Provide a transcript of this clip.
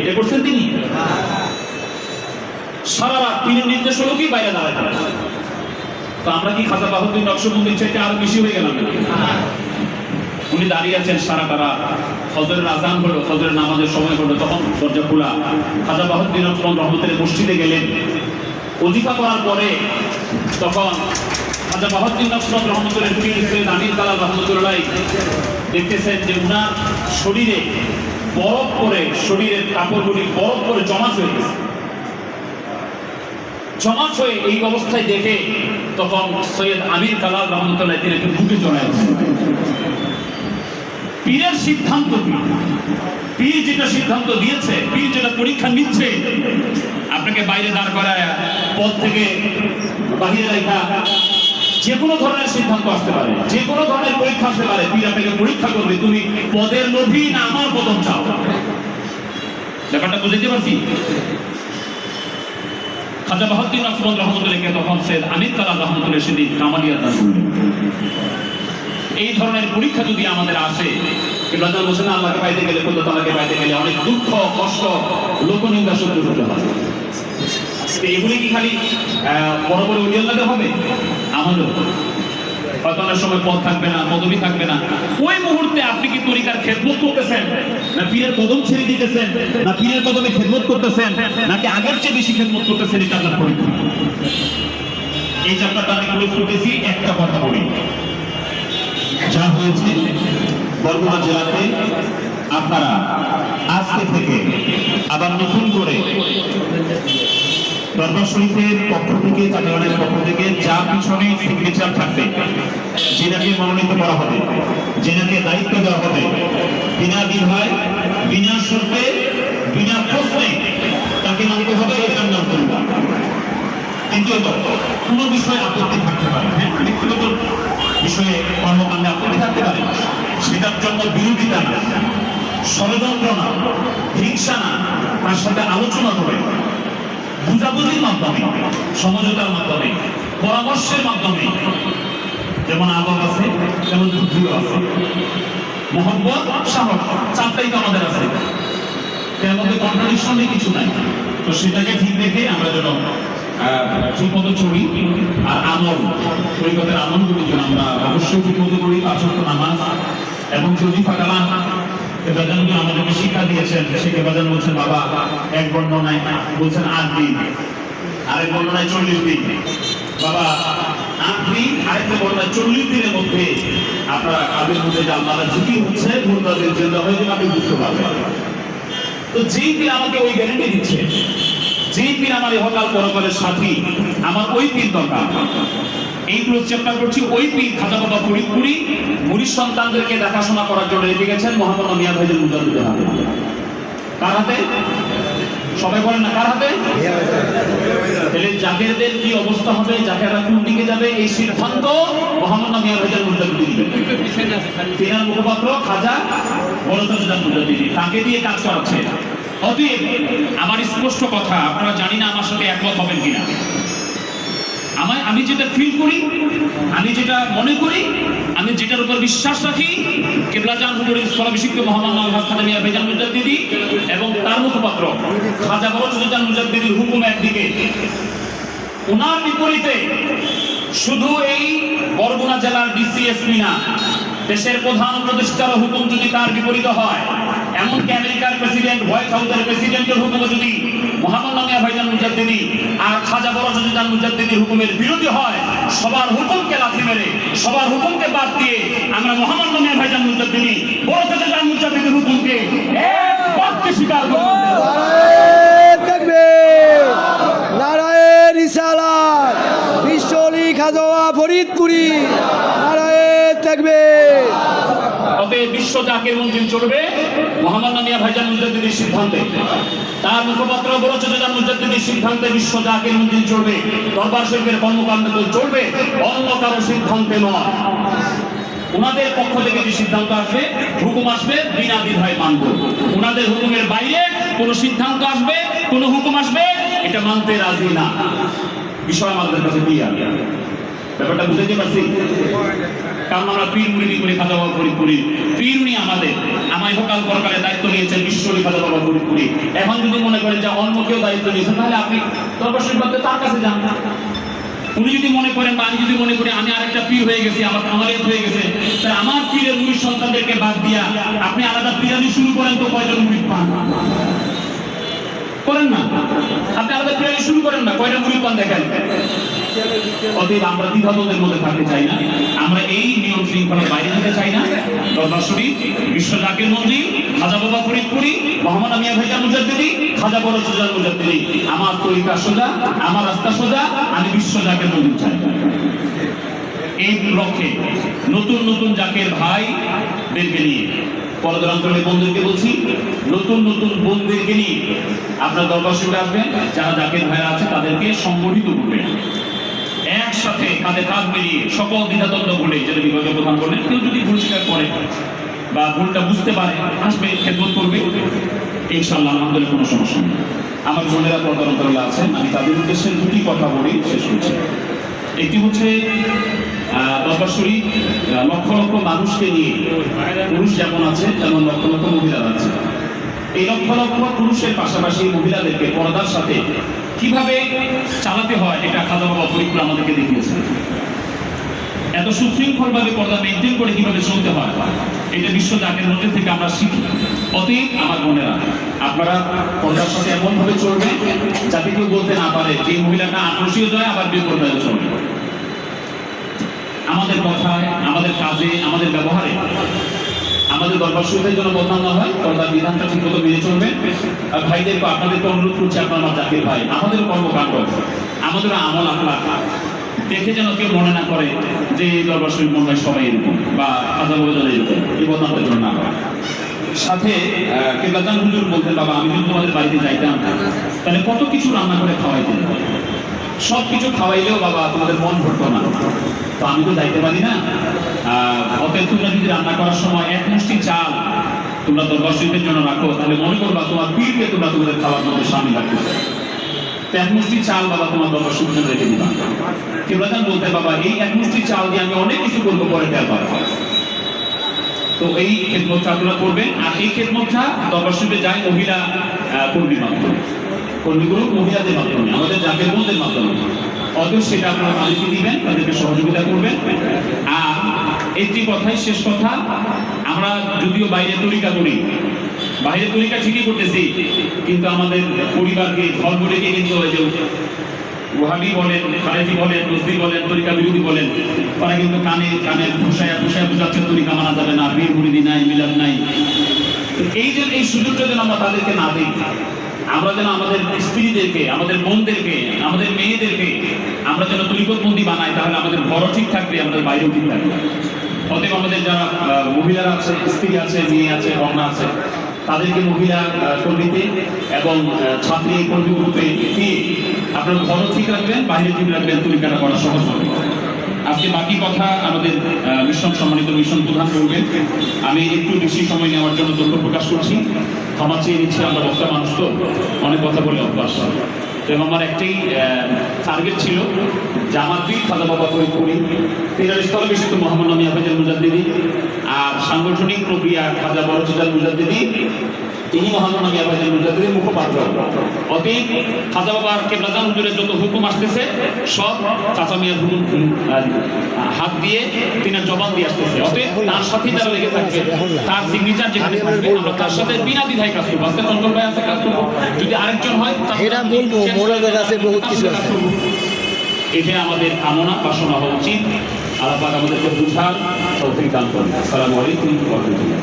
এটা করছেন তিনি? সারা রাত তিনি নির্দেশ হলো কি বাইরে দাঁড়ায় তো আমরা কি খাজা বাহুদ্দিন নকশবন্দির চাইতে আরও বেশি হয়ে গেলাম? উনি দাঁড়িয়ে আছেন সারাটা রাত ফজরের আজান হলো, ফজরের নামাজের সময় হলো, তখন দরজা খোলা। খাজা বাহুদ্দিন নকশবন রহমতের মসজিদে গেলেন। অজিফা করার পরে তখন খাজা বাহুদ্দিন নকশবন রহমতের পীর সৈয়দ কালাম রহমতুল্লাহ দেখতেছেন যে উনার শরীরে বরফ করে শরীরের কাপড়গুলি বরফ করে জমা হয়ে গেছে। জমাট হয়ে এই অবস্থায় দেখে তখন সৈয়দ আমির কালাল রহমতুল্লাহ তিনি একটু বুকে জড়ায় পীরের সিদ্ধান্ত পীর যেটা সিদ্ধান্ত দিয়েছে, পীর যেটা পরীক্ষা নিচ্ছে, আপনাকে বাইরে দাঁড় করায় পদ থেকে বাহিরে রেখা যে কোনো ধরনের সিদ্ধান্ত আসতে পারে যে কোনো ধরনের পরীক্ষা আসতে পারে, পীর আপনাকে পরীক্ষা করবে, তুমি পদের লোভী না, আমার পদম চাও। ব্যাপারটা বুঝতে পারছি? খাজা রহমতুল্লাহকে তখন সৈয়দ আমির কালাম রহমতুল্লাহ সেদিন কামালিয়া করলেন এই ধরনের পরীক্ষা যদি আমাদের আসে হোসেন আল্লাহকে পাইতে গেলে কোথাও তালাকে পাইতে গেলে অনেক দুঃখ, কষ্ট, লোকনিন্দা সহ্য করতে এগুলি কি খালি বড় বড় উলিয়াল্লাদের হবে? হয়তো অনেক সময় পদ থাকবে না পদবি থাকবে না। ওই মুহূর্তে আপনি কি তরিকার খেদমত করতেছেন? না পীরের কদম ছেড়ে দিতেছেন? না পীরের কদমে খেদমত করতেছেন? নাকি আগের চেয়ে বেশি খেদমত করতেছেন? এটা আপনার পরীক্ষা এই চ্যাপ্টারটা আমি ক্লোজ করতেছি একটা কথা বলি। যা হয়েছে বরগুনা জেলাতে আপনারা আজকে থেকে আবার নতুন করে দরবার শরীফের পক্ষ থেকে চাঁদাগানের পক্ষ থেকে যা পিছনে সিগনেচার থাকবে, যেটাকে মনোনীত করা হবে, যেটাকে দায়িত্ব দেওয়া হবে, বিনা বিধায় বিনা শুল্কে বিনা প্রশ্নে তাকে মানতে হবে এটার নাম করবা। দ্বিতীয়ত কোনো বিষয়ে আপত্তি থাকতে পারে হ্যাঁ? ব্যক্তিগত বিষয়ে কর্মকাণ্ডে আপত্তি থাকতে পারে। সেটার জন্য বিরোধিতা না ষড়যন্ত্র না, হিংসা না, তার সাথে আলোচনা করে বুঝাবুঝির মাধ্যমে, সমঝোতার মাধ্যমে, পরামর্শের মাধ্যমে। যেমন আদব আছে, তেমন বুদ্ধিও আছে। সাহস চারটাই তো আমাদের আছে। মধ্যে কন্ট্রাডিকশন কিছু নাই। তো সেটাকে ঠিক রেখে আমরা যেন ঠিক মতো চলি আর আমল। তরিকতের আমলগুলি যেন আমরা অবশ্যই ঠিক মতো করি, পাঁচ নামাজ, এবং যদি ফাঁকালাম বেদান্ত আমাদেরকে শিক্ষা দিয়েছেন। সেকে বেদান বলছেন, বাবা, এক বর্ণনায় বলছেন, আট দিন। আরেক বর্ণনায় চল্লিশ দিন। বাবা যে আল্লাহ আমাকে ওই গ্যারেন্টি দিচ্ছে, যেই পীর আমার ইহকাল পরকালের আমার ওই পীর দরকার। এই ক্লোজ চ্যাপ্টার করছি, ওই পীর খাজা বাবা মুরিদ সন্তানদেরকে দেখাশোনা করার জন্য রেখে গেছেন মোহাম্মদ মিয়া ভাইজুল মুজাদ্দিদের হাতে কার হাতে? সবাই বলেন না, কার হাতে? তাহলে জাকেরদের কি অবস্থা হবে? জাকেরা কোন দিকে যাবে? এই সিদ্ধান্ত মোহাম্মদ মিয়া ভাইজুল মুজাদ্দিদ দিবেন তিনার মুখপাত্র খাজা বড়সাজান মুজাদ্দিদি তাকে দিয়ে কাজ করাচ্ছে। অতএব, আমার স্পষ্ট কথা, আপনারা জানি না আমার সাথে একমত হবেন কিনা। আমার আমি যেটা ফিল করি, আমি যেটা মনে করি, আমি যেটার উপর বিশ্বাস রাখি কেবলাজান হুজুরের স্থলাভিষিক্ত মোহাম্মদ খাদামিয়া বেজান মুজাদ্দিদি এবং তার মুখপাত্র খাজা বড় সুজান মুজাদ্দিদির হুকুম একদিকে। ওনার বিপরীতে শুধু এই বরগুনা জেলার ডিসিএসপি না, দেশের প্রধান উপদেষ্টার হুকুম যদি তার বিপরীত হয়, এমনকি আমেরিকার প্রেসিডেন্ট, হোয়াইট হাউসের প্রেসিডেন্টের হুকুম যদি নামিয়া ভাইজান মুজাদ্দিদি, আর খাজা বড় সুজান মুজাদ্দিদির হুকুমের বিরোধী হয়, সবার হুকুমকে লাথি মেরে, সবার হুকুমকে বাদ দিয়ে আমরা মোহাম্মদ নামিয়া ভাইজান মুজাদ্দিদি, বড় সুজান মুজাদ্দিদির হুকুমকে এক বাক্যে স্বীকার ফরিদপুরি, নারায়ণ তাকবীর অতএব বিশ্ব জাকের মন্দির চলবে। মোহাম্মদ নামিয়া ভাইজান মুজাদ্দিদির সিদ্ধান্তে। তার মুখপাত্র বড় চোজান মুজাদ্দিদির সিদ্ধান্তে বিশ্ব জাকের মন্দির চলবে। দরবার শরীফের কর্মকাণ্ড চলবে, অন্য কারও সিদ্ধান্তে নয়। ওনাদের পক্ষ থেকে যে সিদ্ধান্ত আসবে, হুকুম আসবে, বিনা দ্বিধায় মানব। ওনাদের হুকুমের বাইরে কোনো সিদ্ধান্ত আসবে, কোনো হুকুম আসবে, এটা মানতে রাজি না। বিষয় আমাদের কাছে ক্লিয়ার ব্যাপারটা বুঝাইতে পারছি? কারণ আমরা পীর খাজা বাবা ফরিদপুরি পীর উনি আমাদের। আমায় পরকালে দায়িত্ব নিয়েছেন বিশ্বলি খাজা বাবা ফরিদপুরি এখন যদি মনে করেন যে অন্য কেউ দায়িত্ব নিয়েছেন তাহলে আপনি তার কাছে যান। উনি যদি মনে করেন বা আমি যদি মনে করি আমি আরেকটা পীর হয়ে গেছি, আমার কামালিয়াত হয়ে গেছে, তাহলে আমার পীরের মুড়ির সন্তানদেরকে বাদ দিয়া আপনি আলাদা পিরানি শুরু করেন তো কয়জন মুড়ি পান? করেন না। আপনি আলাদা পিরানি শুরু করেন না, কয়টা মুড়ি পান দেখেন? অতএব আমরা দ্বিধাদ্বন্দ্বের মধ্যে থাকতে চাই না। আমরা এই নিয়ম শৃঙ্খলার বাইরে যেতে চাই না। দরবার বিশ্ব জাকির মন্দির, খাজা বাবা ফরিদপুরি, মোহাম্মদ আমিয়া ভাইজান মুজাদ্দিদি, খাজা বড় সুজান মুজাদ্দিদি। আমার তরিকা সোজা, আমার রাস্তা সোজা, আমি বিশ্ব জাকির মন্দির চাই। এই লক্ষ্যে নতুন নতুন জাকের ভাই দেরকে নিয়ে পরদর অঞ্চলের বন্ধুদেরকে বলছি, নতুন নতুন বোনদেরকে নিয়ে আপনার দরবার শরীফে আসবেন যারা জাকের ভাইরা আছে তাদেরকে সংগঠিত করবেন। একসাথে কাঁধে কাঁধ মিলিয়ে সকল দ্বিধাদ্বন্দ্ব ভুলে যেটা বিভাগীয় প্রধান করলেন কেউ যদি ভুল স্বীকার করে বা ভুলটা বুঝতে পারে আসবে খেদমত করবে। ইনশাল্লাহ আলহামদুলিল্লাহ কোনো সমস্যা নেই। আমার বোনেরা পর্দার আছেন আমি তাদের উদ্দেশ্যে দুটি কথা বলি শেষ করছি। একটি হচ্ছে আহ, লক্ষ লক্ষ মানুষকে নিয়ে পুরুষ যেমন আছে তেমন লক্ষ লক্ষ মহিলা আছে। এই লক্ষ লক্ষ পুরুষের পাশাপাশি মহিলাদেরকে পর্দার সাথে কীভাবে চালাতে হয়, এটা খাজা বাবা ফরিদপুর আমাদেরকে দেখিয়েছে। এত সুশৃঙ্খল ভাবে পর্দা মেনটেন করে কীভাবে চলতে হয়, এটা বিশ্ব জাগের মধ্যে থেকে আমরা শিখি। অতএব আমার বোনেরা, আপনারা পর্দার সাথে এমন ভাবে চলবে যাতে কেউ বলতে না পারে যে মহিলাটা আক্রোশীয় যায় আবার বিপর্যয় চলবে আমাদের কথায়, আমাদের কাজে, আমাদের ব্যবহারে আমাদের দরবার শরীফের জন্য বদনাম না হয় পর্দার বিধানটা ঠিক মতো মেনে চলবে। আর ভাইদের আপনাদেরকে অনুরোধ করছি, আপনার জাতির ভাই আমাদের কর্মকাণ্ড আমাদের আমল আখলাক দেখে যেন কেউ মনে না করে যে এই দরবার শরীফ মনে হয় সবাই এরকম, বা খাজা বলে এরকম, এই বদনামটা যেন না হয়। সাথে কেবলাজান হুজুর বলতেন, বাবা, আমি যদি তোমাদের বাড়িতে যাইতাম, তাহলে কত কিছু রান্না করে খাওয়াইতেন সব কিছু খাওয়াইলেও, বাবা, তোমাদের মন ভরতো না। তো আমি তো যাইতে পারি না। অতএব তোমরা যদি রান্না করার সময় এক তোমরা দরবার জন্য রাখো, তাহলে মনে করবা তোমার পীরকে তোমরা তোমাদের খাওয়ার মধ্যে সামিল রাখতেছো তো এক মুষ্টি চাল বাবা তোমার দরবার জন্য রেখে দিবা। বলতে বাবা, এই এক মুষ্টি চাল দিয়ে আমি অনেক কিছু করব, পরে টের পাবো তো এই খেদমতটা আপনারা করবেন, আর এই খেদমতটা দরবার যায় মহিলা কর্মীর মাধ্যমে। কর্মীগুলো মহিলাদের মাধ্যমে, আমাদের জাতীয় বোনদের মাধ্যমে। অতএব সেটা আপনারা তাদেরকে দিবেন, তাদেরকে সহযোগিতা করবেন। আর একটি কথাই শেষ কথা, আমরা যদিও বাইরে তরিকা করি, বাইরে তরিকা ঠিকই করতেছি, কিন্তু আমাদের পরিবারকে ধর্মটিকে কিন্তু যে ওহাবি বলেন খালেজি বলেন নজরি বলেন, তরিকা বিরোধী বলেন, তারা কিন্তু কানে কানে ঘুষায়া ঘুষায়া বুঝাচ্ছে তরিকা মানা যাবে না, বীর মুরিদি নাই, মিলাদ নাই। এই যে এই সুযোগটা যেন আমরা তাদেরকে না দিই আমরা যেন আমাদের স্ত্রীদেরকে, আমাদের বোনদেরকে, আমাদের মেয়েদেরকে আমরা যেন তরিকতবন্দি বানাই, তাহলে আমাদের ঘরও ঠিক থাকবে, আমাদের বাইরেও ঠিক থাকবে। অতএব আমাদের যারা মহিলারা আছে, স্ত্রী আছে, মেয়ে আছে, কন্যা আছে, তাদেরকে মহিলা কর্মীতে এবং ছাত্রী, কর্মী গ্রুপে দিয়ে আপনার ঘরও ঠিক রাখবেন, বাইরে ঠিক রাখবেন তরিকাটা করা সহজ হবে। আজকে বাকি কথা আমাদের মিশন, সম্মানিত মিশন প্রধান করবেন আমি একটু বেশি সময় নেওয়ার জন্য দুঃখ প্রকাশ করছি। ক্ষমা চেয়ে নিচ্ছি আমরা বক্তা মানুষ তো, অনেক কথা বলে অভ্যাস। এবং আমার একটাই টার্গেট ছিল দুই খাজা বাবা প্রয়োগ করি। তেরার স্থলে বেশি তো মোহাম্মদ নামী আফাজাল মুজাদ্দিদি। আর সাংগঠনিক প্রক্রিয়া খাজা বড় মুজাদ্দিদি। তিনি মোহাম্মদ নামী আফাজাল মুজাদ্দিদির মুখপাত্র। অতএব খাজা বাবার কেবলাজান হুজুরের যত হুকুম আসতেছে সব চাচা মিয়ার হুকুম হাত দিয়ে তিনি জবান দিয়ে আসতেছে। অতএব তার সাথে যারা লেগে থাকবে। তার সিগনেচার যেখানে থাকবে আমরা তার সাথে বিনা দ্বিধায় কাজ করব। আজকে চঞ্চল ভাই আছে কাজ করব। যদি আরেকজন হয় এরা বলব, করে আছে, বহুত কিছু আছে। এটা আমাদের কামনা বাসনা হওয়া উচিত। আল্লাহ আমাদেরকে বুঝার তৌফিক দান করুন। আসসালামু আলাইকুম ওয়া রাহমাতুল্লাহ।